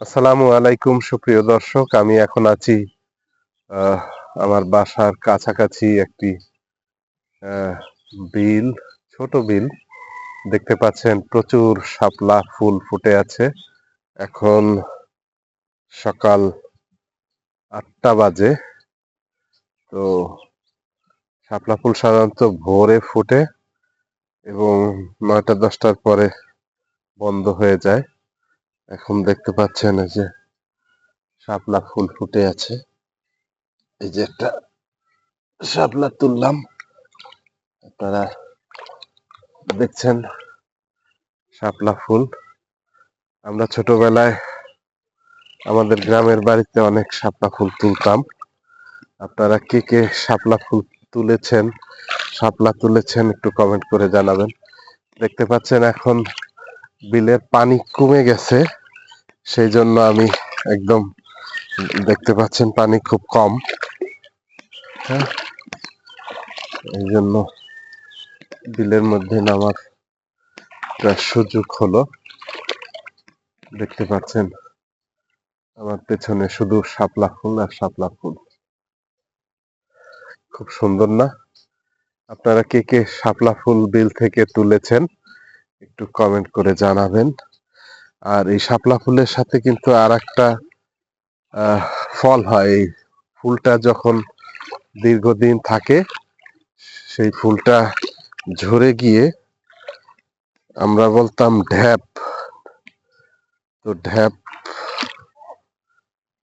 আসসালামু আলাইকুম, সুপ্রিয় দর্শক। আমি এখন আছি আমার বাসার কাছাকাছি একটি বিল, ছোট বিল। দেখতে পাচ্ছেন, প্রচুর শাপলা ফুল ফুটে আছে। এখন সকাল আটটা বাজে। তো শাপলা ফুল সাধারণত ভোরে ফুটে এবং নয়টা দশটার পরে বন্ধ হয়ে যায়। এখন দেখতে পাচ্ছেন এই যে শাপলা ফুল ফুটে আছে। এই যে একটা শাপলা তুললাম। আপনারা দেখছেন শাপলা ফুল। আমরা ছোটবেলায় আমাদের গ্রামের বাড়িতে অনেক শাপলা ফুল তুলতাম। আপনারা কে কে শাপলা ফুল তুলেছেন, শাপলা তুলেছেন একটু কমেন্ট করে জানাবেন। দেখতে পাচ্ছেন এখন বিলের পানি কমে গেছে। সেই জন্য আমি একদম দেখতে পাচ্ছেন পানি খুব কম। হ্যাঁ? এই জন্য বিলের মধ্যে নামার সুযোগ হলো। দেখতে পাচ্ছেন আমার পেছনে শুধু শাপলা ফুল আর শাপলা ফুল। খুব সুন্দর না? আপনারা কে কে শাপলা ফুল বিল থেকে তুলেছেন একটু কমেন্ট করে জানাবেন। আর এই শাপলা ফুলের সাথে কিন্তু আর একটা ফল হয়। এই ফুলটা যখন দীর্ঘদিন থাকে, সেই ফুলটা ঝরে গিয়ে আমরা বলতাম ঢ্যাপ। তো ঢ্যাপ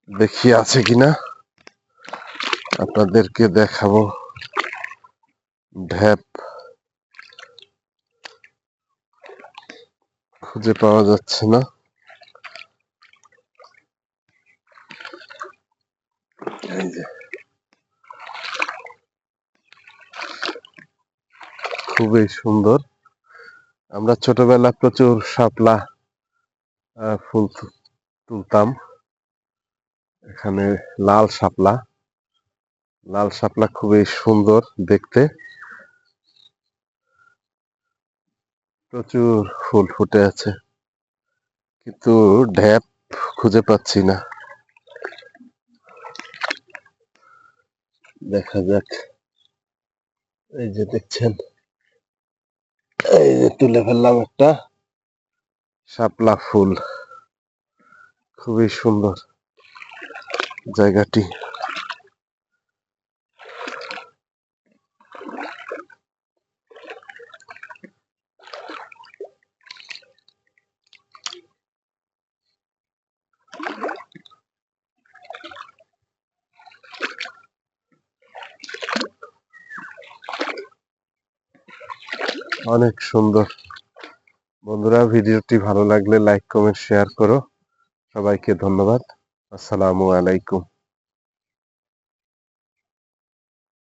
দেখি আছে কিনা? আপনাদেরকে দেখাবো। ঢ্যাপ খুঁজে পাওয়া যাচ্ছে না। খুবই সুন্দর। আমরা ছোটবেলা প্রচুর শাপলা ফুল তুলতাম। এখানে লাল শাপলা। লাল শাপলা খুবই সুন্দর দেখতে। প্রচুর ফুল ফুটে আছে। কিন্তু ঢ্যাপ খুঁজে পাচ্ছি না। দেখা যাক। এই যে দেখছেন, এই যে তুলে ফেললাম একটা শাপলা ফুল। খুবই সুন্দর জায়গাটি। অনেক সুন্দর। বন্ধুরা ভিডিওটি ভালো লাগলে লাইক কমেন্ট শেয়ার করো। সবাইকে ধন্যবাদ। আসসালামু আলাইকুম।